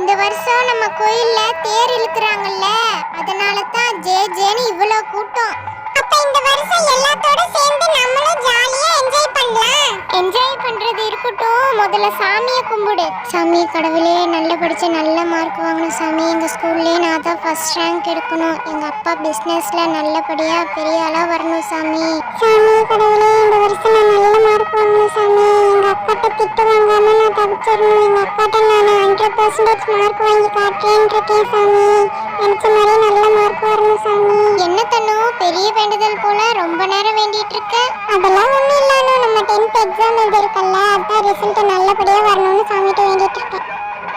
இந்த வருஷம் நம்ம கோயில்ல தேர் இழுக்கிறாங்கல்ல அதனாலதான் ஜே ஜேன்னு இவ்வளவு கூட்டம். அப்ப இந்த வருஷம் எல்லா இருக்கட்டும் முதல்ல சாமியை கும்பிடு. சாமி கடவுளே நல்ல படிச்சு நல்ல மார்க் வாங்கணும் சாமி. எங்க ஸ்கூல்லே நான் தான் ஃபர்ஸ்ட் ரேங்க் எடுக்கணும். எங்க அப்பா பிசினஸ்ல நல்லபடியா பெரிய ஆளா வரணும் சாமி. சாமி கடவுளே இந்த வருஷம் நான் நல்ல மார்க் வாங்கணும் சாமி. எங்க அப்பாட்ட திட்டு வாங்காம நான் தவிச்சிடணும் எங்க அப்பாட்ட நான் ஹண்ட்ரட் பர்சன்டேஜ் மார்க் வாங்கி காட்டுறேன் இருக்கேன் சாமி. நினைச்ச மாதிரி நல்ல மார்க் வரணும் சாமி. என்ன தண்ணும் பெரிய வேண்டுதல் போல ரொம்ப நேரம் வேண்டிட்டு இருக்க? அதெல்லாம் ஒண்ணும் இல்ல. நம்ம டென்த் எக்ஸாம் எழுதிருக்கல்ல அதான் ரிசல்ட் நல்லபடியாக வரணும்னு சாமிகிட்ட வேண்டிட்டு இருக்கேன்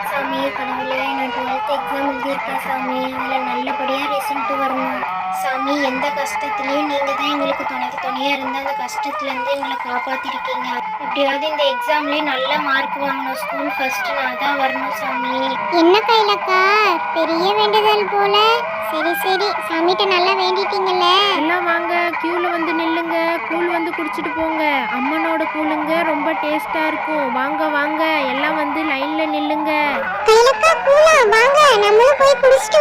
சாமி கடவுளே நான் டுவெல்த் எக்ஸாம் எழுதியிருக்கேன் சாமி. அதில் நல்லபடியாக ரிசல்ட் வரணும். சாமி எந்த கஷ்டத்துலையும் நீங்கள் தான் எங்களுக்கு துணைக்கு துணையாக இருந்து அந்த கஷ்டத்துலேருந்து எங்களை காப்பாற்றிருக்கீங்க எப்படியாவது இந்த எக்ஸாம்லேயும் நல்ல மார்க் வாங்கணும். ஸ்கூல் ஃபஸ்ட்டு நான் தான் வரணும் சாமி. என்ன கைலக்கா? பெரிய வேண்டுதல் போல. சரி சரி. சாமிகிட்ட நல்லா வேண்டிட்டீங்கல்ல? எல்லாம் வாங்க. கியூல வந்து நில்லுங்க. கூழ் வந்து குடிச்சிட்டு போங்க. அம்மனோட கூழுங்க ரொம்ப டேஸ்டா இருக்கும். வாங்க வாங்க. எல்லாம் வந்து லைன்ல நில்லுங்க. கைலக்கா கூலா வாங்க. நம்மளும் போய் குடிச்சிட்டு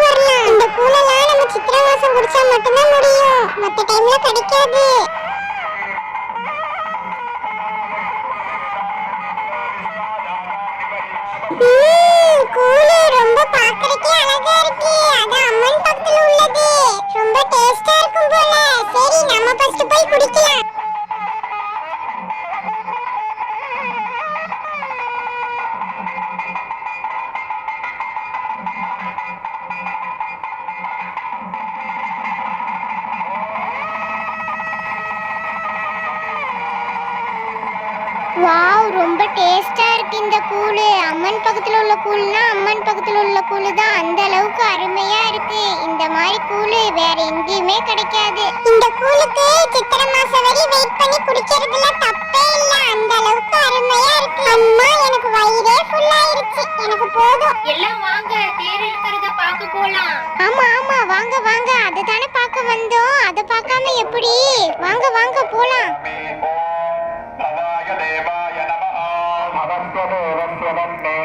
ரொம்ப டேஸ்டா இருக்கும் போல. சரி நம்ம ஃபர்ஸ்ட் போய் குடிக்கலாம். வாவ் ரொம்ப டேஸ்டா இருக்கு இந்த கூழு. அம்மன் பக்கத்துல உள்ள கூழ்னா அம்மன் பக்கத்துல உள்ள கூழு தான் அந்த அளவுக்கு அருமையா இருக்கு. இந்த மாதிரி கூழு வேற எங்கேயுமே கிடைக்காது. இந்த கூழுக்கு சித்திரை மாசம் வரை வெயிட் பண்ணி குடிக்கிறதுல தப்பே இல்ல. அந்த அளவுக்கு அருமையா இருக்கு. அம்மா எனக்கு வயிறே ஃபுல் ஆயிருச்சு. எனக்கு போதும். எல்லாம் வாங்க. தேர் இருக்கிறத பார்க்க போகலாம் ஆமா ஆமா. வாங்க வாங்க. அதை தானே பார்க்க வந்தோம். அதை பார்க்காம எப்படி? வாங்க வாங்க போலாம்.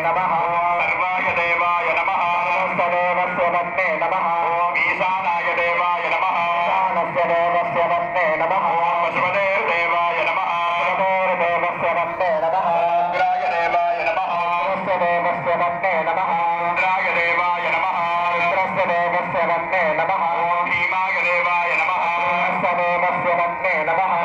नमः सर्वाय देवाय नमः नमस्वदेवस्य वन्दे नमः ॐ ईशानाय देवाय नमः ईशानस्य देवस्य वन्दे नमः पशुपतेर्देवाय नमः पशुपतेर्देवस्य वन्दे नमः रुद्राय देवाय नमः रुद्रस्य देवस्य वन्दे नमः रुद्राय देवाय नमः रुद्रस्य देवस्य वन्दे नमः ॐ भीमाय देवाय नमः भीमस्य देवस्य वन्दे नमः